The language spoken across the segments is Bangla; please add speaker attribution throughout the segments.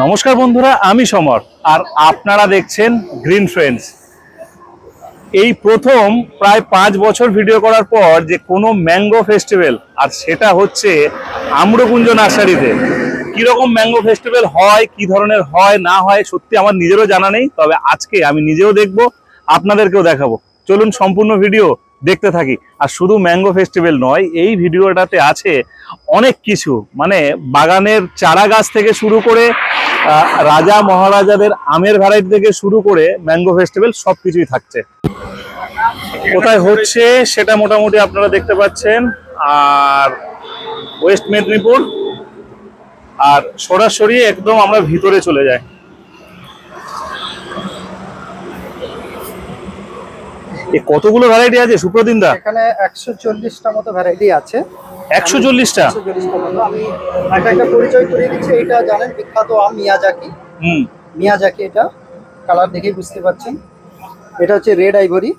Speaker 1: নমস্কার বন্ধুরা, আমি সমর, আর আপনারা দেখছেন গ্রিন ফ্রেন্ডস এই প্রথম প্রায় পাঁচ বছর ভিডিও করার পর যে কোনো ম্যাঙ্গো ফেস্টিভ্যাল আর সেটা হচ্ছে আম্রকুঞ্জ নার্সারিতে। কীরকম ম্যাঙ্গো ফেস্টিভ্যাল হয়, কি ধরনের হয়, না হয়, সত্যি আমার নিজেরও জানা নেই, তবে আজকে আমি নিজেও দেখব, আপনাদেরকেও দেখাবো। চলুন সম্পূর্ণ ভিডিও দেখতে থাকি। আর শুধু ম্যাঙ্গো ফেস্টিভ্যাল নয়, এই ভিডিওটাতে আছে অনেক কিছু। মানে বাগানের চারা গাছ থেকে শুরু করে রাজা মহারাজাদের আমের ভ্যারাইটি থেকে শুরু করে ম্যাঙ্গো ফেস্টিভ্যাল সব কিছুই থাকছে। কোথায় হচ্ছে সেটা মোটামুটি আপনারা দেখতে পাচ্ছেন। আর ওয়েস্ট মেদিনীপুর। আর সরাসরি একদম আমরা ভিতরে চলে যাই। কতগুলো ভ্যারাইটি আছে? সুপ্রদিন দা।
Speaker 2: এখানে একশো চল্লিশটা মতো ভ্যারাইটি আছে।
Speaker 1: একশো চল্লিশটা?
Speaker 2: আমি একটা একটা পরিচয় করে দিচ্ছি এটা জানেন বিখ্যাত আম মিয়াজাকি।
Speaker 1: হুম।
Speaker 2: মিয়াজাকি এটা কালার দেখেই বুঝতে পারছেন। এটা হচ্ছে রেড আইভরি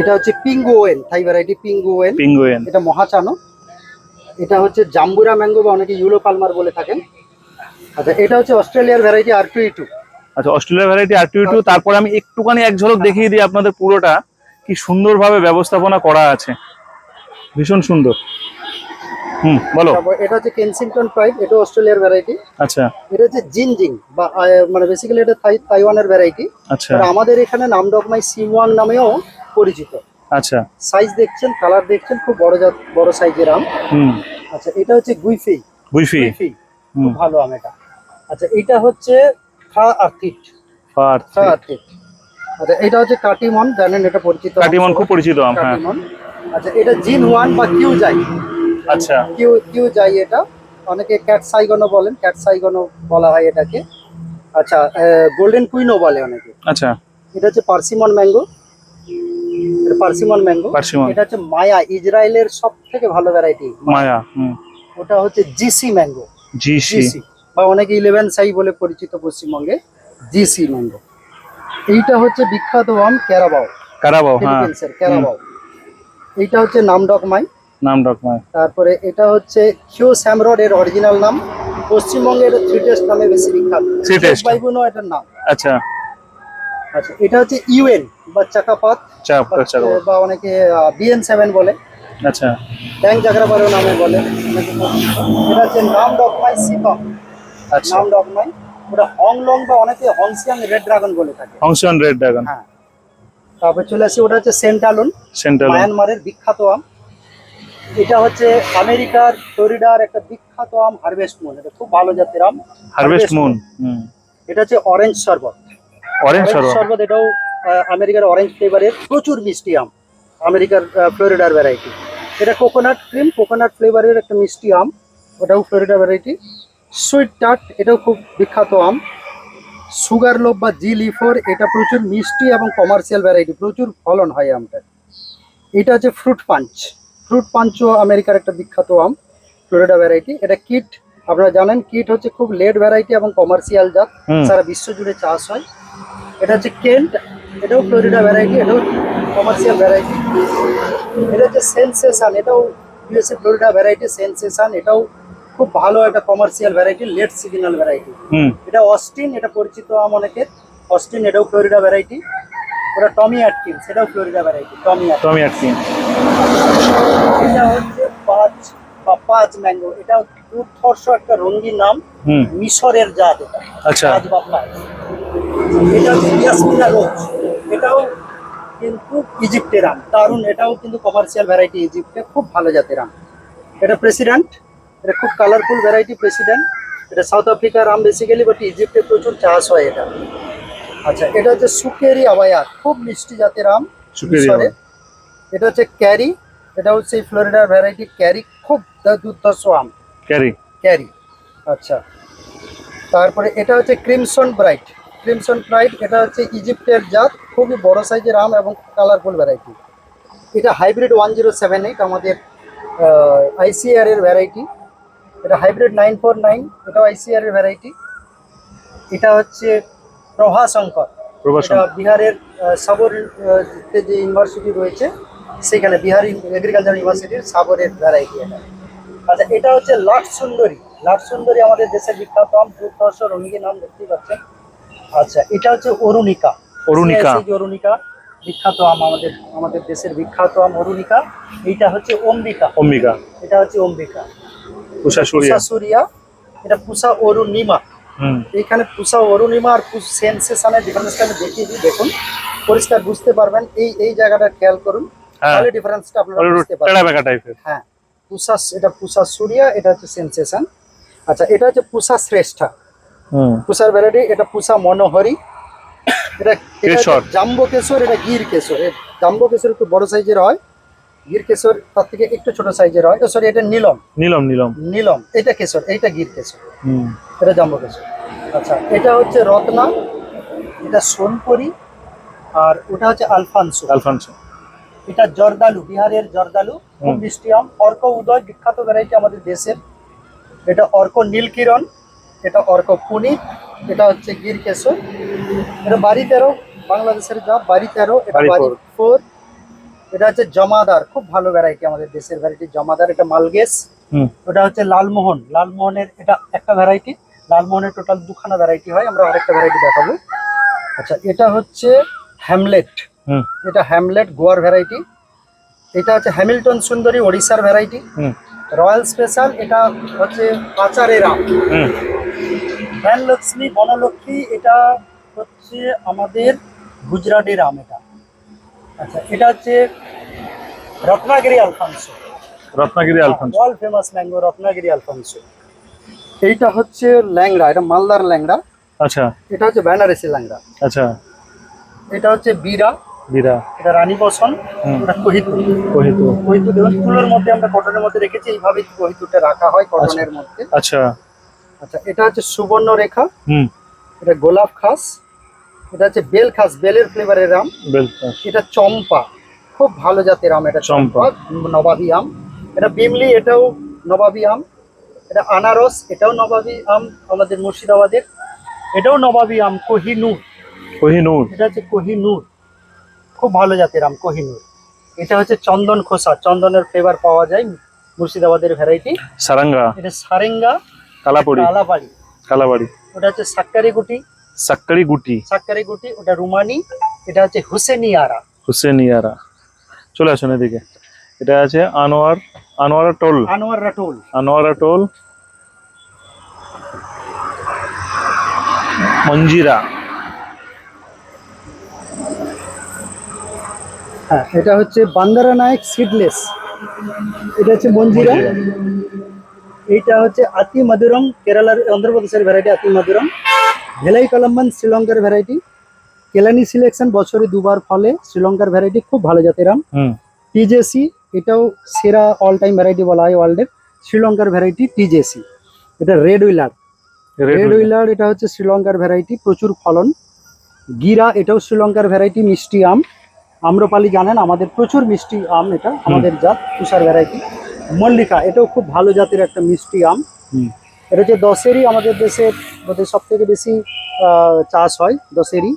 Speaker 2: এটা হচ্ছে পিঙ্গুওয়েন থাই ভ্যারাইটি পিঙ্গুওয়েন
Speaker 1: পিঙ্গুয়েন
Speaker 2: এটা মহাচানো। এটা হচ্ছে জাম্বুরা ম্যাঙ্গো বা অনেকে ইউলো পালমার বলে থাকেন। আচ্ছা এটা হচ্ছে অস্ট্রেলিয়ার ভ্যারাইটি আর টু টু।
Speaker 1: আচ্ছা অস্ট্রেলিয়ার ভ্যারাইটি আর টু টু তারপরে আমি একটুখানি এক ঝলক দেখিয়ে দিই আপনাদের পুরোটা। কি সুন্দরভাবে ব্যবস্থাপনা করা আছে। ভীষণ সুন্দর। হুম বলো।
Speaker 2: এটা হচ্ছে কেনসিংটন প্রাইড এটা অস্ট্রেলিয়ার ভ্যারাইটি
Speaker 1: আচ্ছা।
Speaker 2: এটা হচ্ছে জিনজিং বা মানে বেসিক্যালি এটা থাই তাইওয়ানের ভ্যারাইটি
Speaker 1: আচ্ছা।
Speaker 2: আমাদের এখানে নাম নামডকমাই সিমওয়াং নামেও পরিচিত।
Speaker 1: আচ্ছা।
Speaker 2: সাইজ দেখছেন কালার দেখছেন খুব বড় জাত বড় সাইজের আম।
Speaker 1: হুম।
Speaker 2: আচ্ছা এটা হচ্ছে গুইফি। গুইফি। খুব ভালো আম এটা। আচ্ছা এটা হচ্ছে ফা আর্থিট ফা আর্থিট আচ্ছা এটা হচ্ছে কাটিমন জানেন এটা পরিচিত
Speaker 1: কাটিমন খুব পরিচিত আম হ্যাঁ।
Speaker 2: কাটিমন। আচ্ছা এটা জিন ওয়ান বা কিউ যাই।
Speaker 1: আচ্ছা।
Speaker 2: কিউ কিউ যাই এটা। অনেকে ক্যাট সাইগনও বলেন ক্যাট সাইগনও বলা হয় এটাকে। আচ্ছা গোল্ডেন কুইনও বলে অনেকে।
Speaker 1: আচ্ছা।
Speaker 2: এটা হচ্ছে পার্সিমন ম্যাঙ্গো। Persimmon mango. এটা হচ্ছে মায়া ইসরায়েলের সব থেকে ভালো ভ্যারাইটি
Speaker 1: মায়া হুম।
Speaker 2: ওটা হচ্ছে জিসি ম্যাঙ্গো।
Speaker 1: জিসি।
Speaker 2: বা অনেকে ইলেভেন সাই বলে পরিচিত পশ্চিমবঙ্গে জিসি ম্যাঙ্গো। এইটা হচ্ছে বিখ্যাত আম ক্যারাবাও।
Speaker 1: কারাবাও হ্যাঁ।
Speaker 2: ক্যারাবাও। এইটা হচ্ছে নাম নামডকমাই
Speaker 1: নাম ডকমায়
Speaker 2: তারপরে এটা হচ্ছে কিউ স্যামরড এর অরিজিনাল নাম। পশ্চিমবঙ্গের এটা থ্রি টেস্ট নামে বেশি বিখ্যাত।
Speaker 1: Three taste।
Speaker 2: বাইবুনো এটার নাম।
Speaker 1: আচ্ছা।
Speaker 2: আচ্ছা এটা হচ্ছে ইউএন বা চাকাপাত। বা- অনেকে বিএন সেভেন বলে।
Speaker 1: আচ্ছা।
Speaker 2: ব্যাংক জাগরাবারও নামে বলে। এটা হচ্ছে নাম ডকমাই
Speaker 1: আচ্ছা।
Speaker 2: নাম ডকমাই ওটা হংলং বা অনেকে হংসিয়াং রেড ড্রাগন বলে থাকে।
Speaker 1: Function red dragon.
Speaker 2: হ্যাঁ। তারপর চলে আসি ওটা হচ্ছে সেন্টালুন
Speaker 1: সেন্ট্রাল
Speaker 2: মায়ানমারের বিখ্যাত আম। এটা হচ্ছে আমেরিকার ফ্লোরিডার একটা বিখ্যাত আম হারভেস্ট মুন। এটা খুব ভালো জাতের আম।
Speaker 1: Harvest moon.
Speaker 2: এটা হচ্ছে অরেঞ্জ শরবত।
Speaker 1: অরেঞ্জ
Speaker 2: শরবত। এটাও আমেরিকার অরেঞ্জ ফ্লেভারের প্রচুর মিষ্টি আম। আমেরিকার ফ্লোরিডার ভ্যারাইটি এটা কোকোনাট ক্রিম কোকোনাট ফ্লেভারের একটা মিষ্টি আম। ওটাও ফ্লোরিডা ভ্যারাইটি সুইট টাট এটাও খুব বিখ্যাত আম। সুগার লোভ বা জি লিফোর এটা প্রচুর মিষ্টি এবং কমার্শিয়াল ভ্যারাইটি প্রচুর ফলন হয় আমটা এটা হচ্ছে ফ্রুট পাঞ্চ ফ্রুট পাঞ্চও আমেরিকার একটা বিখ্যাত আম ফ্লোরিডা ভ্যারাইটি এটা কিট আপনারা জানেন কিট হচ্ছে খুব লেট ভ্যারাইটি এবং কমার্শিয়াল জাত। সারা বিশ্ব জুড়ে চাষ হয়। এটা হচ্ছে কেন্ট এটাও ফ্লোরিডা ভ্যারাইটি এটাও কমার্শিয়াল ভ্যারাইটি এটা হচ্ছে সেন্সেশন এটাও ইউএসএ ফ্লোরিডা ভ্যারাইটি সেন্সেশন এটাও খুব ভালো একটা commercial variety late signal variety এটা অস্টিন এটা পরিচিত আম অনেকের অস্টিন এটাও ফ্লোরিডা ভ্যারাইটি ওটা টমি অ্যাটকিন্স এটাও Florida variety Tommy
Speaker 1: Tommy Atkin
Speaker 2: এটা হচ্ছে পাঁচ বা পাঁচ ম্যাঙ্গো এটা দুর্ধর্ষ একটা রঙিন নাম মিশরের জাত এটা।
Speaker 1: আচ্ছা।
Speaker 2: পাঁচ বা পাঁচ। এটা হচ্ছে ইয়াসমিনা রোজ এটাও কিন্তু ইজিপ্টের আম। দারুণ এটাও কিন্তু কমার্শিয়াল ভ্যারাইটি ইজিপ্টে খুব ভালো জাতের আম। এটা প্রেসিডেন্ট এটা খুব কালারফুল ভ্যারাইটি প্রেসিডেন্ট এটা সাউথ আফ্রিকার আম বেসিক্যালি বাট ইজিপ্টে প্রচুর চাষ হয় এটা। আচ্ছা এটা হচ্ছে সুকেরি আবায়া খুব মিষ্টি জাতের আম এটা হচ্ছে ক্যারি এটা হচ্ছে ফ্লোরিডার ভ্যারাইটি ক্যারি খুব দুর্ধর্ষ আম।
Speaker 1: ক্যারি।
Speaker 2: ক্যারি আচ্ছা। তারপরে এটা হচ্ছে ক্রিমসন ব্রাইট ক্রিমসন ব্রাইট এটা হচ্ছে ইজিপ্টের জাত খুবই বড় সাইজের আম এবং কালারফুল ভ্যারাইটি এটা hybrid one zero seven eight আমাদের আইসিআর এর ভ্যারাইটি এটা হাইব্রিড নাইন ফোর নাইন এটাও আইসিআর এর ভ্যারাইটি এটা হচ্ছে প্রভাশঙ্কর বিহারের সাবর যে ইউনিভার্সিটি রয়েছে সেখানে বিহার এগ্রিকালচার ইউনিভার্সিটির সাবরের ভ্যারাইটি এটা। আচ্ছা এটা হচ্ছে লাট সুন্দরী। লাট সুন্দরী আমাদের দেশের বিখ্যাত আম দুর্ধর্ষ রঙিনী নাম দেখতেই পাচ্ছেন। আচ্ছা এটা হচ্ছে অরুণিকা।
Speaker 1: অরুণিকা।
Speaker 2: অরুণিকা বিখ্যাত আম আমাদের আমাদের দেশের বিখ্যাত আম অরুণিকা। এইটা হচ্ছে অম্বিকা।
Speaker 1: অম্বিকা।
Speaker 2: এটা হচ্ছে অম্বিকা।
Speaker 1: উষা
Speaker 2: পুষা সুরিয়া এটা পুষা অরুণিমা।
Speaker 1: হুম।
Speaker 2: এইখানে পুষা অরুণিমা আর সেন্সেশনের ডিফারেন্সটা আমি দেখিয়ে দিই দেখুন। পরিষ্কার বুঝতে পারবেন এই এই জায়গাটা খেয়াল করুন
Speaker 1: হ্যাঁ।
Speaker 2: তাহলে ডিফারেন্সটা আপনারা বুঝতে পারবেন।
Speaker 1: টেড়া বেকা টাইপের
Speaker 2: হ্যাঁ পুষা এটা পুষা সুরিয়া এটা হচ্ছে সেন্সেশন আচ্ছা এটা হচ্ছে পুষা শ্রেষ্ঠা। পুষার ভ্যারাইটি এটা পুষা মনোহরি। এটা জাম্বো কেশর। এটা গির কেশর জাম্বো কেশর একটু বড় সাইজের হয়। গির কেশর তার থেকে একটু ছোট সাইজের হয়। সরি এটা নীলম।
Speaker 1: নিলম নিলম।
Speaker 2: নীলম এটা কেশর এইটা গির কেশর এটা জাম্বো কেশর। আচ্ছা এটা হচ্ছে রত্না এটা সোনপুরি আর ওটা হচ্ছে আলফানসো।
Speaker 1: আলফানসো।
Speaker 2: এটা জর্দালু বিহারের জর্দালু খুব মিষ্টি আম অর্ক উদয় বিখ্যাত ভ্যারাইটি আমাদের দেশের। এটা অর্ক নীলকিরণ এটা অর্ক পুনিত এটা হচ্ছে গির কেশর এটা বাড়ি তেরো বাংলাদেশের জাত বাড়ি তেরো এটা
Speaker 1: বাড়ি
Speaker 2: ফোর। এটা হচ্ছে জমাদার খুব ভালো ভ্যারাইটি আমাদের দেশের ভ্যারাইটি জমাদার এটা মালগেস
Speaker 1: হুম।
Speaker 2: ওটা হচ্ছে লালমোহন লালমোহনের এটা একটা ভ্যারাইটি লালমোহনের টোটাল দুখানা ভ্যারাইটি হয় আমরা আরেকটা ভ্যারাইটি দেখাবো। আচ্ছা এটা হচ্ছে হ্যামলেট এটা হ্যামলেট গোয়ার ভ্যারাইটি এটা হচ্ছে হ্যামিল্টন সুন্দরী ওড়িশার ভ্যারাইটি রয়্যাল স্পেশাল এটা হচ্ছে পাচারের আম
Speaker 1: হুম।
Speaker 2: ধনলক্ষ্মী বনলক্ষ্মী এটা হচ্ছে আমাদের গুজরাটের আম এটা। আচ্ছা এটা হচ্ছে Ratnagiri Alphonso.
Speaker 1: Ratnagiri Alphonso.
Speaker 2: World famous mango Ratnagiri Alphonso. এইটা হচ্ছে ল্যাংড়া এটা মালদার ল্যাংড়া।
Speaker 1: আচ্ছা।
Speaker 2: এটা হচ্ছে বেনারসি ল্যাংড়া।
Speaker 1: আচ্ছা।
Speaker 2: এটা হচ্ছে বীরা।
Speaker 1: বীরা।
Speaker 2: এটা রানী বসন। এটা কহিতুর।
Speaker 1: কহিতু
Speaker 2: কহিতুর দেখুন তুলোর মধ্যে আমরা কটনের মধ্যে রেখেছি এইভাবে কহিতুরটা রাখা হয় কটনের মধ্যে।
Speaker 1: আচ্ছা।
Speaker 2: আচ্ছা এটা হচ্ছে সুবর্ণ রেখা
Speaker 1: হুম।
Speaker 2: এটা গোলাপ খাস এটা হচ্ছে বেল খাস বেলের ফ্লেভারের আম এটা চম্পা। খুব ভালো জাতের আম এটা
Speaker 1: চম্পা।
Speaker 2: নবাবী আম। এটা বিমলি এটাও নবাবী আম। এটা আনারস এটাও নবাবী আম আমাদের মুর্শিদাবাদের। এটাও নবাবী আম কোহিনুর।
Speaker 1: কোহিনুর।
Speaker 2: এটা হচ্ছে কোহিনুর। খুব ভালো জাতের আম কোহিনুর। এটা হচ্ছে চন্দন খোসা চন্দনের ফ্লেভার পাওয়া যায় মুর্শিদাবাদের ভ্যারাইটি
Speaker 1: সারাঙ্গা।
Speaker 2: এটা সারেঙ্গা
Speaker 1: কালাপুরি।
Speaker 2: আলাবাড়ি
Speaker 1: কালাবাড়ি।
Speaker 2: ওটা হচ্ছে সাক্কারি গুটি
Speaker 1: সাক্কারি গুটি।
Speaker 2: সাক্কারি গুটি ওটা রুমানি এটা হচ্ছে হুসেনিয়ারা।
Speaker 1: হুসেনিয়ারা। চলে আসুন এদিকে। এটা আছে আনোয়ার আনোয়ারা টোল।
Speaker 2: আনোয়ার রাটুল
Speaker 1: আনোয়ারা টোল। মঞ্জিরা।
Speaker 2: হ্যাঁ এটা হচ্ছে বান্দারা নায়ক সিডলেস। এটা হচ্ছে মঞ্জিরা। এইটা হচ্ছে আতি মধুরম কেরালার অন্ধ্রপ্রদেশের ভ্যারাইটি আতি মধুরম ভেলাই কলম্বন শ্রীলঙ্কার ভ্যারাইটি কেলানি সিলেকশন বছরে দুবার ফলে শ্রীলঙ্কার ভ্যারাইটি খুব ভালো জাতের আম। টিজেসি এটাও সেরা অল টাইম ভ্যারাইটি বলা হয় ওয়ার্ল্ডের। শ্রীলঙ্কার ভ্যারাইটি টিজেসি এটা রেড উইলার রেড উইলার এটা হচ্ছে শ্রীলঙ্কার ভ্যারাইটি প্রচুর ফলন। গিরা এটাও শ্রীলঙ্কার ভ্যারাইটি মিষ্টি আম। আম্রপালি জানেন আমাদের প্রচুর মিষ্টি আম এটা আমাদের জাত তুষার ভ্যারাইটি মল্লিকা এটাও খুব ভালো জাতের একটা মিষ্টি আম। এটা হচ্ছে দশেরই আমাদের দেশে মধ্যে সব থেকে বেশি চাষ হয় দশেরই।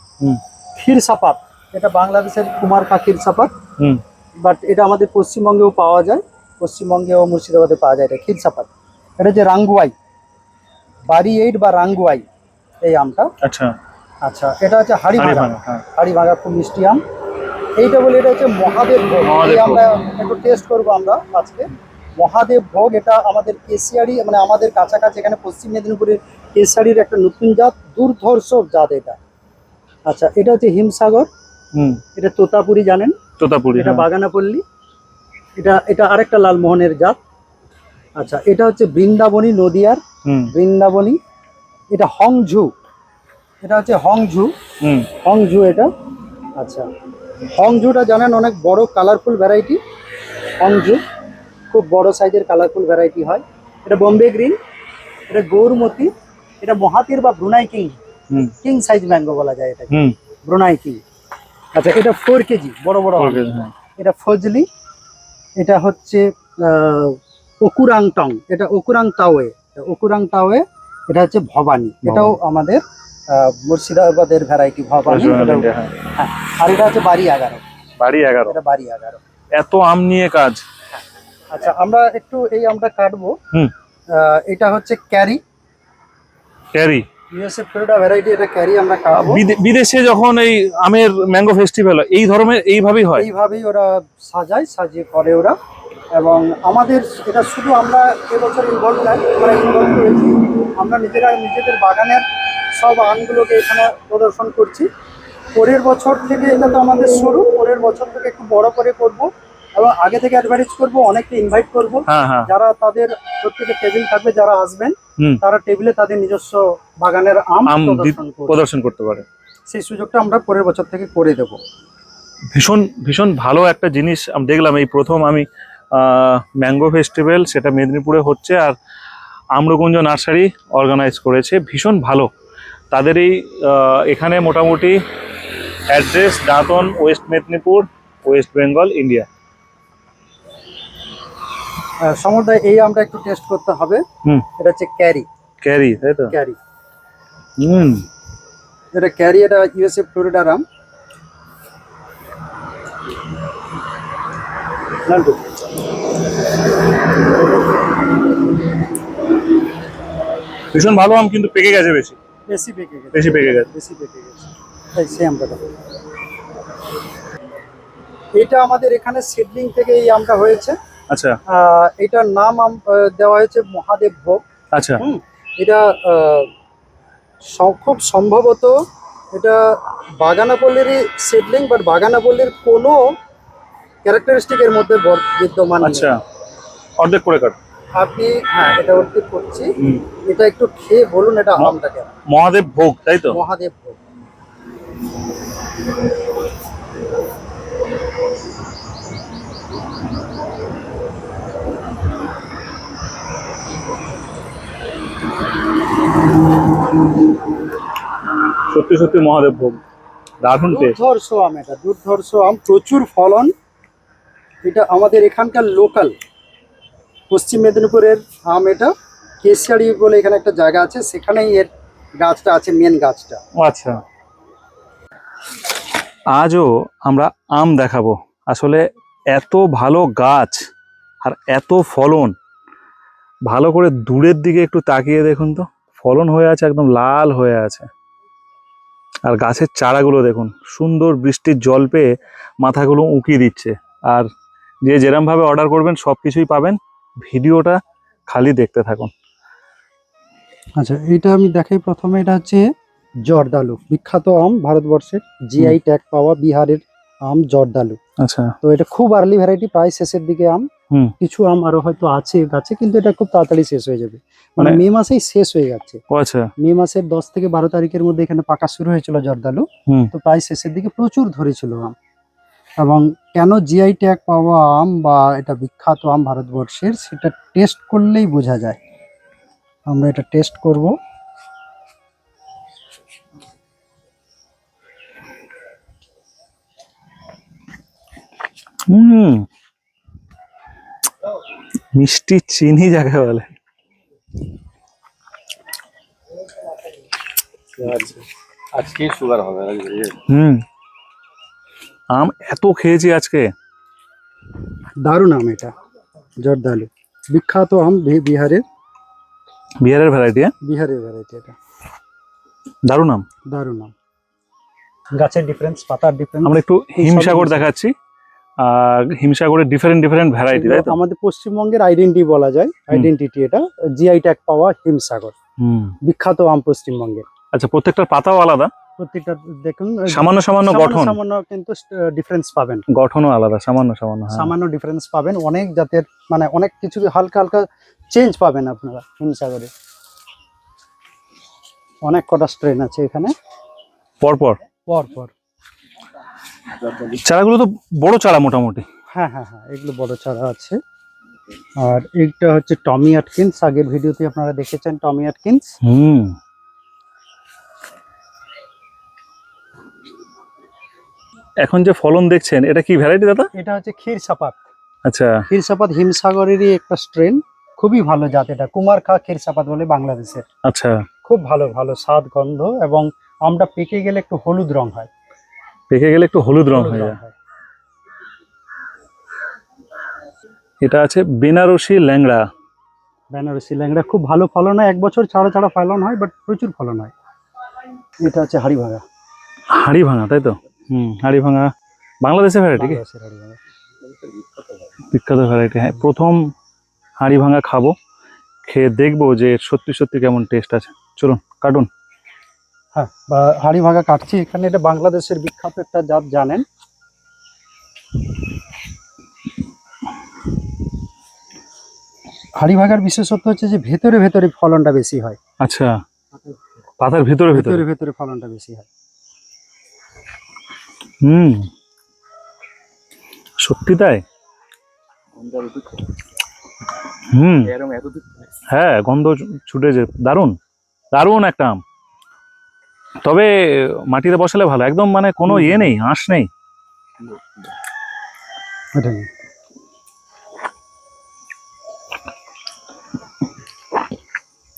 Speaker 2: ক্ষীর সাপাত এটা বাংলাদেশের কুমারখা ক্ষীর সাপাত। বাট এটা আমাদের পশ্চিমবঙ্গেও পাওয়া যায় পশ্চিমবঙ্গে ও মুর্শিদাবাদে পাওয়া যায় এটা ক্ষীর সাপাত। এটা হচ্ছে রাঙ্গুয়াই বাড়ি এইট বা রাঙ্গুয়াই এই আমটা।
Speaker 1: আচ্ছা।
Speaker 2: আচ্ছা এটা হচ্ছে হাড়ি ভাঙা
Speaker 1: হ্যাঁ।
Speaker 2: হাড়ি ভাঙা খুব মিষ্টি আম। এইটা বলি এটা হচ্ছে মহাদেব আমরা একটু টেস্ট করব আমরা আজকে। মহাদেব ভোগ এটা আমাদের কেশিয়ারি মানে আমাদের কাছাকাছি এখানে পশ্চিম মেদিনীপুরের কেশিয়ারির একটা নতুন জাত দুর্ধর্ষ জাত এটা। আচ্ছা এটা হচ্ছে হিমসাগর।
Speaker 1: হুম।
Speaker 2: এটা তোতাপুরি জানেন?
Speaker 1: তোতাপুরি
Speaker 2: এটা
Speaker 1: হ্যাঁ।
Speaker 2: বাগানাপল্লী। এটা এটা আরেকটা লালমোহনের জাত। আচ্ছা এটা হচ্ছে বৃন্দাবনী নদিয়ার বৃন্দাবনী। এটা হংঝু। এটা হচ্ছে হংঝু।
Speaker 1: হুম।
Speaker 2: হংঝু এটা। আচ্ছা হংঝুটা জানেন অনেক বড় কালারফুল ভ্যারাইটি হংঝু। খুব বড় সাইজের কালারফুল ভ্যারাইটি হয়। এটা বোম্বে গ্রিন এটা গৌরমতি এটা মহাতির বা Brunei king. King size mango বলা যায় এটাকে।
Speaker 1: হুম।
Speaker 2: Brunei king. আচ্ছা এটা ফোর কেজি বড় বড়।
Speaker 1: হ্যাঁ।
Speaker 2: এটা ফজলি এটা হচ্ছে ওকুরাং টং। এটা ওকুরাং তাওয়ে এটা ওকুরাং তাওয়ে এটা হচ্ছে ভবানী। এটাও আমাদের মুর্শিদাবাদের ভ্যারাইটি ভবানী।
Speaker 1: হ্যাঁ।
Speaker 2: হ্যাঁ আর এটা হচ্ছে বাড়ি এগারো।
Speaker 1: বাড়ি এগারো।
Speaker 2: এটা বাড়ি এগারো।
Speaker 1: এত আম নিয়ে কাজ।
Speaker 2: আচ্ছা আমরা একটু এই আমটা কাটবো। এটা হচ্ছে Carrie.
Speaker 1: Carrie.
Speaker 2: USA Florida variety এটা ক্যারি আমরা খাওয়াবো
Speaker 1: বিদেশে যখন এই আমের ম্যাঙ্গো ফেস্টিভ্যাল এই ধরনের এইভাবেই হয়?
Speaker 2: এইভাবেই ওরা সাজায় সাজিয়ে করে ওরা। এবং আমাদের এটা শুধু আমরা এবছর ইনভলভ নাই মানে ইনভলভ করেছি। আমরা নিজেরা নিজেদের বাগানের সব আমগুলোকে এখানে প্রদর্শন করছি। পরের বছর থেকে এটা তো আমাদের শুরু পরের বছর থেকে একটু বড় করে করব। এবং আগে থেকে অ্যাডভার্টাইজ করব অনেককে ইনভাইট করব।
Speaker 1: হ্যাঁ হ্যাঁ।
Speaker 2: যারা তাদের প্রত্যেকে টেবিল থাকবে যারা আসবেন তারা টেবিলে তাদের নিজস্ব বাগানের আম প্রদর্শন
Speaker 1: করতে পারে।
Speaker 2: সেই সুযোগটা আমরা পরের বছর থেকে করে দেবো।
Speaker 1: ভীষণ ভীষণ ভালো একটা জিনিস আমি দেখলাম। এই প্রথম আমি ম্যাঙ্গো ফেস্টিভ্যাল সেটা মেদিনীপুরে হচ্ছে আর আম্রকুঞ্জ নার্সারি অর্গানাইজ করেছে। ভীষণ ভালো। তাদের এই এখানে মোটামুটি address Dantan West Medinipur West Bengal India
Speaker 2: সমুদ্রে এই আমটা একটু টেস্ট করতে হবে। এটা হচ্ছে ক্যারি
Speaker 1: ক্যারি তাই তো?
Speaker 2: ক্যারি
Speaker 1: হুম।
Speaker 2: এটা ক্যারি এটা ইউএসএ ফ্লোরিডার আম
Speaker 1: ভীষণ ভালো আম কিন্তু পেকে গেছে বেশি।
Speaker 2: বেশি পেকে গেছে।
Speaker 1: বেশি পেকে গেছে।
Speaker 2: বেশি পেকে গেছে। এই সেই আমটা এটা আমাদের এখানে সিডলিং থেকে এই আমটা হয়েছে।
Speaker 1: আচ্ছা।
Speaker 2: এটার নাম দেওয়া হয়েছে মহাদেব ভোগ।
Speaker 1: আচ্ছা।
Speaker 2: এটা খুব সম্ভবত এটা বাগানাপল্লিরই সিডলিং বাট বাগানাপল্লির কোনো ক্যারেক্টারিস্টিকের মধ্যে বিদ্যমান
Speaker 1: আচ্ছা। অর্ধেক করে কাট।
Speaker 2: আপনি হ্যাঁ এটা অর্ধেক করছি। এটা একটু খেয়ে বলুন এটা আমটা
Speaker 1: মহাদেব ভোগ তাই তো?
Speaker 2: মহাদেব ভোগ।
Speaker 1: সত্যি সত্যি মহাদেব ভোগ। দারুণ
Speaker 2: দুর্ধর্ষ আম এটা দুর্ধর্ষ আম প্রচুর ফলন। এটা আমাদের এখানকার লোকাল পশ্চিম মেদিনীপুরের আম এটা। কেশিয়াড়ি বলে এখানে একটা জায়গা আছে সেখানেই এর গাছটা আছে মেন গাছটা।
Speaker 1: আচ্ছা। আজও আমরা আম দেখাবো। আসলে এত ভালো গাছ আর এত ফলন। ভালো করে দূরের দিকে একটু তাকিয়ে দেখুন তো। ফলন হয়ে আছে একদম লাল হয়ে আছে। আর গাছের চারাগুলো দেখুন সুন্দর বৃষ্টির জল পেয়ে মাথাগুলো উঁকিয়ে দিচ্ছে। আর যে যেরমভাবে অর্ডার করবেন সব কিছুই পাবেন। ভিডিওটা খালি দেখতে থাকুন।
Speaker 2: আচ্ছা এটা আমি দেখাই প্রথমে এটা হচ্ছে জর্দালু। বিখ্যাত আম ভারতবর্ষের জিআই ট্যাগ পাওয়া বিহারের আম জর্দালু।
Speaker 1: আচ্ছা।
Speaker 2: তো এটা খুব আর্লি ভ্যারাইটি প্রায় শেষের দিকে আম। কিছু আম আরও হয়তো আছে গাছে কিন্তু এটা খুব তাড়াতাড়ি শেষ হয়ে যাবে। মানে
Speaker 1: মানে-
Speaker 2: মে মাসেই শেষ হয়ে যাচ্ছে।
Speaker 1: আচ্ছা।
Speaker 2: মে মাসের দশ থেকে বারো তারিখের মধ্যে এখানে পাকা শুরু হয়েছিল জর্দালু। তো প্রায় শেষের দিকে প্রচুর ধরেছিল আম। এবং কেন জিআই ট্যাগ পাওয়া আম বা এটা বিখ্যাত আম ভারতবর্ষের সেটা টেস্ট করলেই বোঝা যায়। আমরা এটা টেস্ট করব।
Speaker 1: হুম। মিষ্টি চিনি যাকে বলে।
Speaker 3: আজকে সুগার হবে
Speaker 1: হুম। আম এত খেয়েছি আজকে।
Speaker 2: দারুণ আম এটা জর্দালু। বিখ্যাত আম বি- বিহারের।
Speaker 1: বিহারের ভ্যারাইটি হ্যাঁ?
Speaker 2: বিহারের ভ্যারাইটি এটা।
Speaker 1: দারুণ আম।
Speaker 2: দারুণ আম। গাছের ডিফারেন্স পাতার ডিফারেন্স
Speaker 1: আমরা একটু হিমসাগর। দেখাচ্ছি। হিমসাগরের ডিফারেন্ট ডিফারেন্ট ভ্যারাইটি তাই তো?
Speaker 2: আমাদের পশ্চিমবঙ্গের আইডেন্টি বলা যায় আইডেন্টিটি এটা জিআই ট্যাগ পাওয়া হিমসাগর
Speaker 1: হুম।
Speaker 2: বিখ্যাত আম পশ্চিমবঙ্গের।
Speaker 1: আচ্ছা প্রত্যেকটার পাতাও আলাদা?
Speaker 2: প্রত্যেকটা দেখুন
Speaker 1: সামান্য সামান্য গঠন?
Speaker 2: সামান্য কিন্তু ডিফারেন্স পাবেন।
Speaker 1: গঠনও আলাদা সামান্য সামান্য হ্যাঁ।
Speaker 2: সামান্য ডিফারেন্স পাবেন অনেক জাতের মানে অনেক কিছু হালকা হালকা চেঞ্জ পাবেন আপনারা হিমসাগরে। অনেক কটা স্ট্রেন আছে এখানে।
Speaker 1: পরপর?
Speaker 2: পর পর
Speaker 1: চারাগুলো তো বড় চারা মোটামুটি।
Speaker 2: হ্যাঁ হ্যাঁ হ্যাঁ এগুলো বড় চারা আছে। আর এইটা হচ্ছে টমি অ্যাটকিন্স আগের ভিডিওতে আপনারা দেখেছেন টমি অ্যাটকিন্স
Speaker 1: হুম। এখন যে ফলন দেখছেন এটা কি ভ্যারাইটি দাদা?
Speaker 2: এটা হচ্ছে ক্ষীর সাপাত।
Speaker 1: আচ্ছা।
Speaker 2: ক্ষীর সাপাত হিমসাগরেরই একটা স্ট্রেন খুবই ভালো জাত এটা। কুমার খা ক্ষীর সাপাত বলে বাংলাদেশের।
Speaker 1: আচ্ছা।
Speaker 2: খুব ভালো ভালো স্বাদ গন্ধ এবং আমটা পেকে গেলে একটু হলুদ রং হয়।
Speaker 1: পেকে গেলে একটু হলুদ রং হয়ে যায়। এটা আছে বেনারসি ল্যাংড়া।
Speaker 2: বেনারসি ল্যাংড়া খুব ভালো ফলন হয় এক বছর ছাড়া ছাড়া ফলন হয় বাট প্রচুর ফলন হয়। এটা হচ্ছে হাড়ি ভাঙা
Speaker 1: হাড়ি ভাঙা তাই তো? হুম। হাড়ি ভাঙা বাংলাদেশের ভ্যারাইটি কি বিখ্যাত ভ্যারাইটি হ্যাঁ প্রথম হাঁড়ি ভাঙা খাব খেয়ে দেখব যে সত্যি সত্যি কেমন টেস্ট আছে। চলুন কাটুন।
Speaker 2: হ্যাঁ বা হাড়ি ভাঙা কাটছি। এখানে এটা বাংলাদেশের বিখ্যাত একটা জাত জানেন? হাড়ি ভাগার বিশেষত্ব হচ্ছে যে ভেতরে ভেতরে ফলনটা বেশি হয়।
Speaker 1: আচ্ছা পাতার ভিতরে ভিতরে?
Speaker 2: ভেতরে ভেতরে ফলনটা বেশি হয়।
Speaker 1: হুম। সত্যি তাই? হুম।
Speaker 3: এরকম এত
Speaker 1: হ্যাঁ গন্ধ ছু- ছুটেছে দারুণ। দারুণ একটা আম। তবে মাটিতে বসালে ভালো একদম মানে কোনো ইয়ে নেই আঁশ নেই।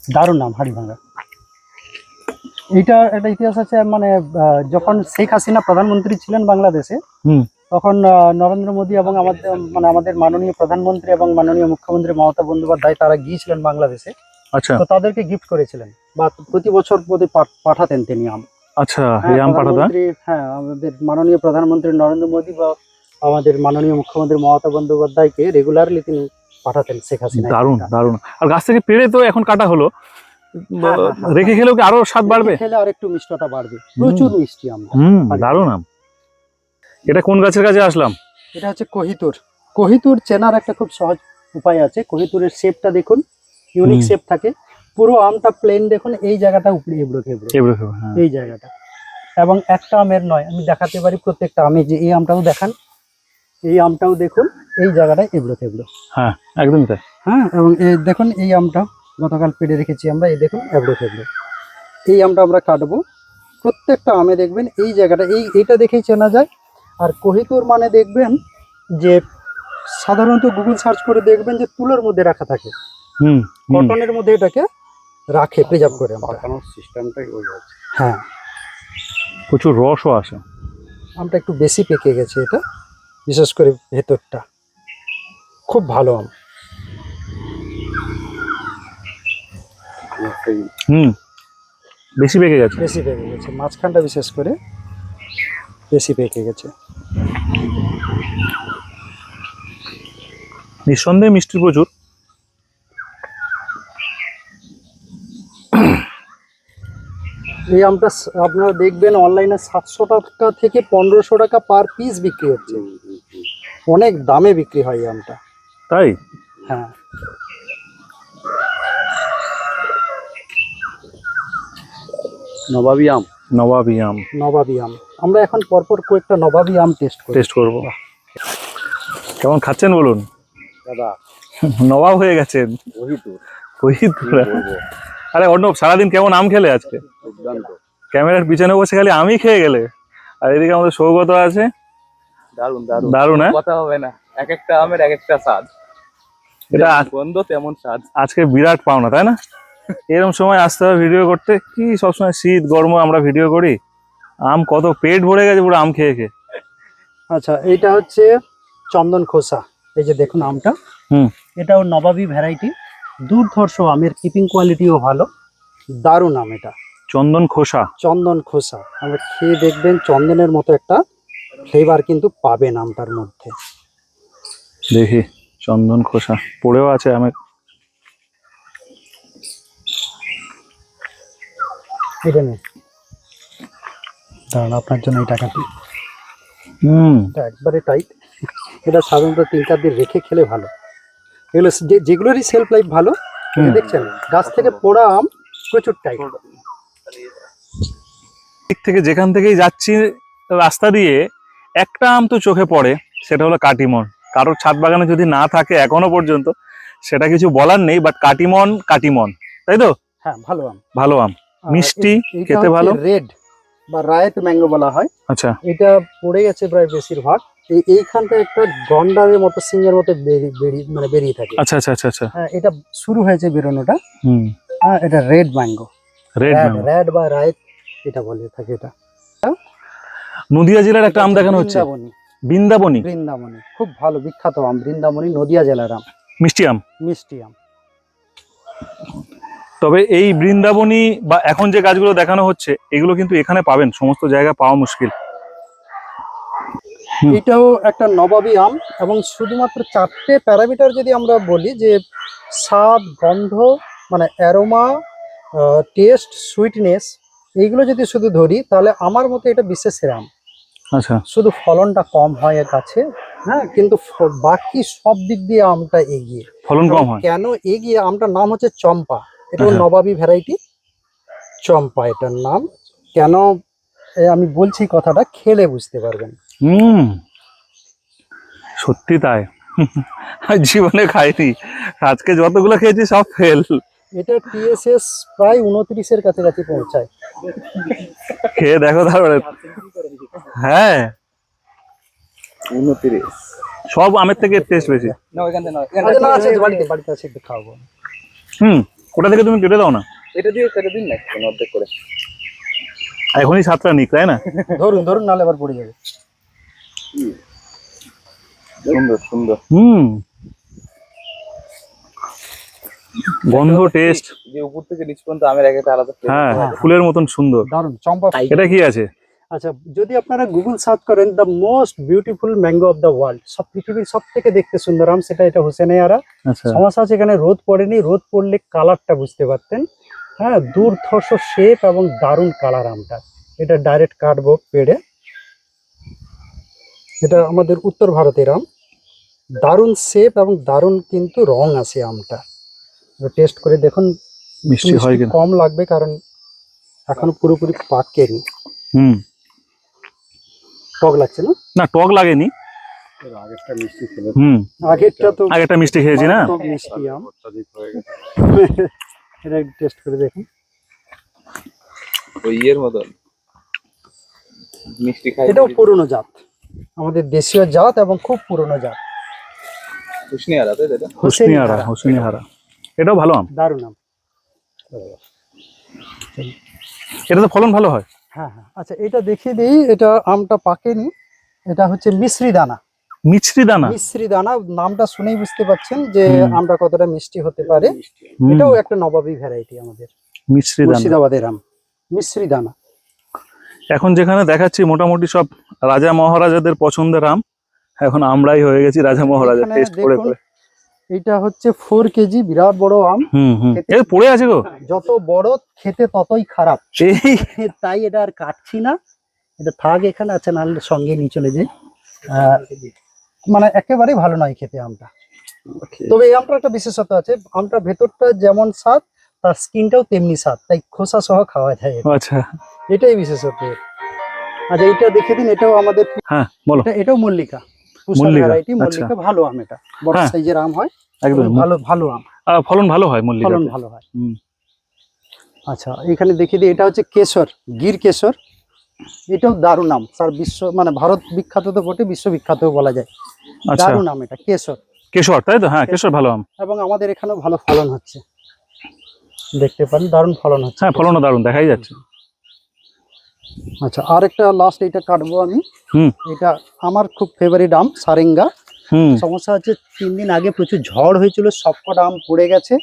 Speaker 2: দারুণ নাম হাড়ি ভাঙা এইটা একটা ইতিহাস আছে মানে যখন শেখ হাসিনা প্রধানমন্ত্রী ছিলেন বাংলাদেশে
Speaker 1: হুম।
Speaker 2: তখন নরেন্দ্র মোদী এবং আমাদের মানে আমাদের মাননীয় প্রধানমন্ত্রী এবং মাননীয় মুখ্যমন্ত্রী মমতা বন্দ্যোপাধ্যায় তারা গিয়েছিলেন বাংলাদেশে।
Speaker 1: আচ্ছা।
Speaker 2: তো তাদেরকে গিফট করেছিলেন। বা প্রতি বছর প্রতি পাঠাতেন তিনি আম।
Speaker 1: আচ্ছা
Speaker 2: হ্যাঁ,
Speaker 1: এই আম পাঠাতা
Speaker 2: প্রধানমন্ত্রী হ্যাঁ আমাদের মাননীয় প্রধানমন্ত্রী নরেন্দ্র মোদী বা আমাদের মাননীয় মুখ্যমন্ত্রী মমতা বন্দ্যোপাধ্যায়কে রেগুলারলি তিনি পাঠাতেন শেখ হাসিনা
Speaker 1: দারুণ দারুণ। আর গাছ থেকে পেড়ে তো এখন কাটা হলো।
Speaker 2: হ্যাঁ, হ্যাঁ।
Speaker 1: রেখে খেলেও কি আরও স্বাদ বাড়বে?
Speaker 2: খেলে আর একটু মিষ্টতা বাড়বে। প্রচুর মিষ্টি আম।
Speaker 1: হুম দারুণ আম। এটা কোন গাছের কাছে আসলাম?
Speaker 2: এটা হচ্ছে কোহিতুর। কোহিতুর চেনার একটা খুব সহজ উপায় আছে। কোহিতুরের শেপটা দেখুন ইউনিক। শেপ থাকে। পুরো আমটা প্লেন দেখুন এই জায়গাটা উপরে এবড়ো খেবড়ো।
Speaker 1: এবড়ো খেবড়ো, হ্যাঁ।
Speaker 2: এই জায়গাটা। এবং একটা আমের নয় আমি দেখাতে পারি প্রত্যেকটা আমে যে এই আমটাও দেখান। এই আমটাও দেখুন এই জায়গাটায় এবড়ো খেবড়ো।
Speaker 1: হ্যাঁ একদমই তাই।
Speaker 2: হ্যাঁ এবং এই দেখুন এই আমটা গতকাল পেড়ে রেখেছি আমরা এই দেখুন এবড়ো খেবড়ো। এই আমটা আমরা কাটবো। প্রত্যেকটা আমে দেখবেন এই জায়গাটা এই এইটা দেখেই চেনা যায়। আর কোহিতুর মানে দেখবেন যে সাধারণত গুগল সার্চ করে দেখবেন যে তুলোর মধ্যে রাখা থাকে।
Speaker 1: হুম হুম।
Speaker 2: কটনের মধ্যে এটাকে রাখে প্রিজার্ভ করে আমরা।
Speaker 3: পাকানোর সিস্টেমটাই ওই আছে।
Speaker 2: হ্যাঁ।
Speaker 1: প্রচুর রসও আসে।
Speaker 2: আমটা একটু বেশি পেকে গেছে এটা বিশেষ করে ভেতরটা। খুব ভালো আম।
Speaker 1: হুম বেশি পেকে গেছে।
Speaker 2: বেশি পেকে গেছে মাঝখানটা বিশেষ করে বেশি পেকে গেছে।
Speaker 1: নিঃসন্দেহে মিষ্টি প্রচুর।
Speaker 2: এই আমটা আপনারা দেখবেন অনলাইনে সাতশো টাকা থেকে পনেরোশো টাকা পার পিস বিক্রি হচ্ছে। অনেক দামে বিক্রি হয় এই আমটা।
Speaker 1: তাই?
Speaker 2: হ্যাঁ।
Speaker 3: নবাবী আম।
Speaker 1: নবাবি আম।
Speaker 2: নবাবী আম। আমরা এখন পরপর কয়েকটা নবাবী আম টেস্ট করি।
Speaker 1: টেস্ট করব। কেমন খাচ্ছেন বলুন?
Speaker 3: দাদা।
Speaker 1: নবাব হয়ে গেছেন।
Speaker 3: ওই তো
Speaker 1: ওই।
Speaker 3: বলব?
Speaker 1: আরে অর্ণব সারাদিন কেমন আম খেলে আজকে? ক্যামেরার পিছনে বসে খালি আমি খেয়ে গেলে। আর এদিকে আমাদের সৌগত আছে।
Speaker 3: দারুণ দারুণ
Speaker 1: দারুণ হ্যাঁ?
Speaker 3: কথা হবে না। এক একটা আমের এক একটা স্বাদ।
Speaker 1: এটা আজ-
Speaker 3: গন্ধ তেমন স্বাদ।
Speaker 1: আজকে বিরাট পাওনা তাই না? এরকম সময় আসতে হবে ভিডিও করতে কি সবসময় শীত গরম আমরা ভিডিও করি। আম কত পেট ভরে গেছে পুরো আম খেয়ে খেয়ে।
Speaker 2: আচ্ছা এইটা হচ্ছে চন্দন খোসা। এই যে দেখুন আমটা।
Speaker 1: হুম।
Speaker 2: এটাও নবাবী ভ্যারাইটি। দুর্ধর্ষ আমের কিপিং কোয়ালিটিও ভালো। দারুণ আম এটা।
Speaker 1: চন্দন খোসা।
Speaker 2: চন্দন খোসা। আমরা খেয়ে দেখবেন চন্দনের মতো একটা ফ্লেভার কিন্তু পাবেন আমটার মধ্যে।
Speaker 1: দেখি চন্দন খোসা। পড়েও আছে আমি
Speaker 2: এটা নেই দাঁড়ান আপনার জন্য এই টাকাটি।
Speaker 1: হুম।
Speaker 2: একবারে টাইট এটা সাধারণত তিন চার দিন রেখে খেলে ভালো। এগুলো যেগুলোরই সেলফ লাইফ ভালো। দেখছেন গাছ থেকে পোড়া আম প্রচুর টাইট
Speaker 1: দিক থেকে যেখান থেকেই যাচ্ছি রাস্তা দিয়ে একটা আম তো চোখে পড়ে সেটা হলো কাটিমন। কারোর ছাদ বাগানে যদি না থাকে এখনও পর্যন্ত সেটা কিছু বলার নেই বাট কাটিমন কাটিমন। তাই তো?
Speaker 2: হ্যাঁ ভালো আম।
Speaker 1: ভালো আম। মিষ্টি, খেতে ভালো।
Speaker 2: রেড বা রায়ত ম্যাঙ্গো বলা হয়।
Speaker 1: আচ্ছা।
Speaker 2: এটা পড়ে গেছে প্রায় বেশিরভাগ। এই এইখানটা একটা গন্ডারের মতো সিংহের মতো বেরিয়ে বেরিয়ে মানে বেরিয়ে থাকে।
Speaker 1: আচ্ছা আচ্ছা আচ্ছা আচ্ছা।
Speaker 2: হ্যাঁ এটা শুরু হয়েছে বেরোনোটা।
Speaker 1: হুম।
Speaker 2: হ্যাঁ এটা রেড ম্যাঙ্গো।
Speaker 1: রেড
Speaker 2: রেড বা রায়ত এটা বলে থাকে এটা।
Speaker 1: নদিয়া জেলার একটা আম দেখানো হচ্ছে।
Speaker 2: বৃন্দাবনী?
Speaker 1: বৃন্দাবনী।
Speaker 2: খুব ভালো বিখ্যাত আম বৃন্দাবনী নদিয়া জেলার আম।
Speaker 1: মিষ্টি আম?
Speaker 2: মিষ্টি আম।
Speaker 1: তবে এই বৃন্দাবনী বা এখন যে গাছগুলো দেখানো হচ্ছে এগুলো কিন্তু এখানে পাবেন। সমস্ত জায়গা পাওয়া মুশকিল।
Speaker 2: এটাও একটা নবাবী আম এবং শুধুমাত্র চারটে প্যারামিটার যদি আমরা বলি যে স্বাদ গন্ধ মানে অ্যারোমা টেস্ট সুইটনেস এইগুলো যদি শুধু ধরি তাহলে আমার মতে এটা বিশেষ আম।
Speaker 1: আচ্ছা।
Speaker 2: শুধু ফলনটা কম হয় এর কাছে হ্যাঁ কিন্তু বাকি সব দিক দিয়ে আমটা এগিয়ে।
Speaker 1: ফলন কম হয়?
Speaker 2: কেন এগিয়ে? আমটার নাম হচ্ছে চম্পা। এটা
Speaker 1: আচ্ছা।
Speaker 2: নবাবী ভ্যারাইটি। চম্পা এটার নাম। কেন আমি বলছি কথাটা খেলে বুঝতে পারবেন।
Speaker 1: হুম। সত্যি তাই। আর জীবনে খাইনি। আজকে যতগুলো খেয়েছি সব ফেল
Speaker 2: এটা টিএসএস প্রায় উনত্রিশের কাছাকাছি পৌঁছায়।
Speaker 1: খেয়ে দেখো তারপরে। হ্যাঁ।
Speaker 3: উনত্রিশ।
Speaker 1: সব আমের থেকে টেস্ট বেশি।
Speaker 2: আচ্ছা, খাওয়াবো।
Speaker 1: হুম ওটা থেকে তুমি কেটে দাও না?
Speaker 3: এটা দিয়ে কেটে দিন না অর্ধেক করে।
Speaker 1: এখনই সাতটা নিক তাই না?
Speaker 2: ধরুন ধরুন নালে আবার পড়ে যাবে।
Speaker 3: সুন্দর সুন্দর।
Speaker 1: হুম। গন্ধ টেস্ট
Speaker 3: যে উপর থেকে নিচ পর্যন্ত আমের একটা আলাদা
Speaker 1: হ্যাঁ ফুলের মতন সুন্দর।
Speaker 2: দারুণ চম্পা
Speaker 1: এটা কি আছে?
Speaker 2: আচ্ছা যদি আপনারা গুগল সার্চ করেন the most beautiful mango of the world সব পৃথিবীর সব থেকে দেখতে সুন্দর আম সেটা এটা হোসেনিয়ারা
Speaker 1: আচ্ছা।
Speaker 2: সমস্যা আছে এখানে রোদ পড়েনি রোদ পড়লে কালারটা বুঝতে পারতেন। হ্যাঁ দুর্ধর্ষ শেপ এবং দারুণ কালার আমটা। এটা ডাইরেক্ট কাটবো পেড়ে এটা আমাদের উত্তর ভারতের আম। দারুণ শেপ এবং দারুণ কিন্তু রং আছে আমটা টেস্ট করে দেখুন
Speaker 1: মিষ্টি হয় কিনা?
Speaker 2: কম লাগবে কারণ এখনও পুরোপুরি পাকেনি
Speaker 1: হুম।
Speaker 2: টক লাগছে না?
Speaker 1: না টক লাগেনি।
Speaker 3: আগেরটা মিষ্টি ছিল
Speaker 1: হুম।
Speaker 2: আগেরটা তো
Speaker 1: আগেটা মিষ্টি খেয়েছি না?
Speaker 2: মিষ্টি আম। এটা টেস্ট করে দেখুন।
Speaker 3: ওই ইয়ের মতন। মিষ্টি খাই
Speaker 2: এটাও পুরনো জাত। আমাদের দেশীয় জাত এবং খুব পুরনো জাত।
Speaker 3: তাই
Speaker 1: হুসনিহারা হুসনিহারা এটাও ভালো আম?
Speaker 2: দারুণ আম।
Speaker 1: এটা তো ফলন ভালো হয়?
Speaker 2: হ্যাঁ হ্যাঁ। আচ্ছা এটা দেখিয়ে দিই এটা আমটা পাকেনি। এটা হচ্ছে মিশ্রি দানা।
Speaker 1: মিছরি দানা?
Speaker 2: মিশ্রি দানা নামটা শুনেই বুঝতে পারছেন যে। আমটা কতটা মিষ্টি হতে পারে। এটাও একটা নবাবী ভ্যারাইটি আমাদের।
Speaker 1: মিছরি দানা।
Speaker 2: মুর্শিদাবাদের আম। মিশ্রি দানা।
Speaker 1: এখন যেখানে দেখাচ্ছি মোটামুটি সব রাজা মহারাজাদের পছন্দের আম এখন আমরাই হয়ে গেছি রাজা মহারাজা টেস্ট করে করে।
Speaker 2: এটা হচ্ছে ফোর কেজি বিরাট বড় আম।
Speaker 1: হুম হুম। এ পড়ে আছে গো।
Speaker 2: যত বড় খেতে ততই খারাপ। তাই এটা আর কাটছি না। এটা থাক এখানে আছে নাহলে সঙ্গে নিয়ে চলে যাই। মানে একেবারেই ভালো নয় খেতে আমটা। তবে এই আমটা একটা বিশেষত্ব আছে আমটা ভেতরটা যেমন স্বাদ তার স্কিনটাও তেমনি স্বাদ তাই খোসা সহ খাওয়া যায়।
Speaker 1: আচ্ছা।
Speaker 2: এটাই বিশেষত্ব আচ্ছা এটা দেখে দিন এটাও আমাদের
Speaker 1: হ্যাঁ বলো।
Speaker 2: এটাও মল্লিকা।
Speaker 1: মল্লিকা, আচ্ছা।
Speaker 2: ভালো আম এটা। বড়
Speaker 1: হ্যাঁ।
Speaker 2: সাইজের আম হয়।
Speaker 1: একদম।
Speaker 2: ভালো ভালো আম।
Speaker 1: ফলন ভালো হয় মল্লিকা
Speaker 2: ফলন ভালো হয়। আচ্ছা এখানে দেখিয়ে দিই এটা হচ্ছে কেশর গির কেশর। এটাও দারুণ নাম স্যার বিশ্ব মানে ভারত বিখ্যাত তো বটে বিশ্ব বিখ্যাত বলা যায়।
Speaker 1: আচ্ছা।
Speaker 2: দারুণ নাম এটা কেশর।
Speaker 1: কেশর তাই তো? হ্যাঁ কেশর ভালো আম।
Speaker 2: এবং আমাদের এখানেও ভালো ফলন হচ্ছে। দেখতে পারেন দারুণ ফলন হচ্ছে।
Speaker 1: হ্যাঁ ফলনও দারুণ দেখাই যাচ্ছে।
Speaker 2: আচ্ছা আর একটা লাস্ট এটা কাটবো আমি।
Speaker 1: হুম।
Speaker 2: এটা আমার খুব ফেভারিট আম সারেঙ্গা।
Speaker 1: হুম।
Speaker 2: সমস্যা হচ্ছে তিন দিন আগে প্রচুর ঝড় হয়েছিল সবকটা আম পড়ে গেছে।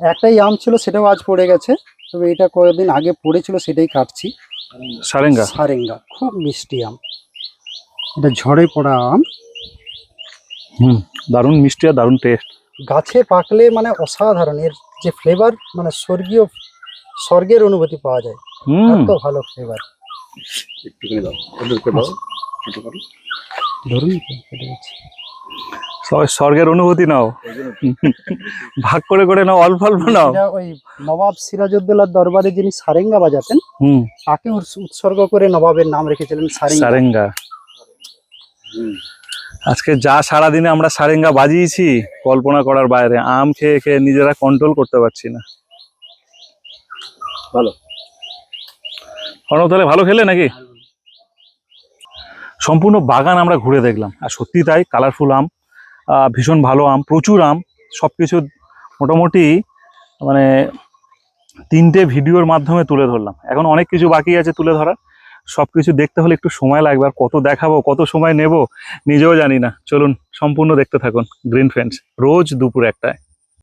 Speaker 2: একটাই আম ছিল সেটাও আজ পড়ে গেছে। তবে এটা কয়েকদিন আগে পড়েছিল সেটাই কাটছি।
Speaker 1: সারেঙ্গা?
Speaker 2: সারেঙ্গা খুব মিষ্টি আম। এটা ঝড়ে পড়া আম।
Speaker 1: হুম দারুণ মিষ্টি আর দারুণ টেস্ট
Speaker 2: গাছে পাকলে মানে অসাধারণ এর যে ফ্লেভার মানে স্বর্গীয় স্বর্গের অনুভূতি পাওয়া যায়।
Speaker 1: হুম।
Speaker 2: ভালো ফ্লেভার
Speaker 3: একটুখানি দাও। ওদেরকে দাও।
Speaker 2: ধরুন কেটে গেছে।
Speaker 1: সবাই স্বর্গের অনুভূতি নাও। ভাগ করে করে নাও অল্প অল্প নাও।
Speaker 2: ওই নবাব সিরাজউদ্দৌলার দরবারে যিনি সারেঙ্গা বাজাতেন
Speaker 1: হুম।
Speaker 2: তাকে উৎসর্গ করে নবাবের নাম রেখেছিলেন সারেঙ্গা।
Speaker 1: সারেঙ্গা। আজকে যা সারাদিনে আমরা সারেঙ্গা বাজিয়েছি কল্পনা করার বাইরে। আম খেয়ে খেয়ে নিজেরা কন্ট্রোল করতে পারছি না।
Speaker 3: ভালো।
Speaker 1: অর্ণব, তাহলে ভালো খেলে নাকি? সম্পূর্ণ বাগান আমরা ঘুরে দেখলাম। আর সত্যি তাই কালারফুল আম ভীষণ ভালো আম, প্রচুর আম, সবকিছু মোটামুটি মানে তিনটে ভিডিওর মাধ্যমে তুলে ধরলাম। এখন অনেক কিছু বাকি আছে তুলে ধরার। সবকিছু দেখতে হলে একটু সময় লাগবে, আর কত দেখাবো, কত সময় নেব নিজেও জানি না। চলুন, সম্পূর্ণ দেখতে থাকুন গ্রিন ফ্রেন্ডস রোজ দুপুর একটায়।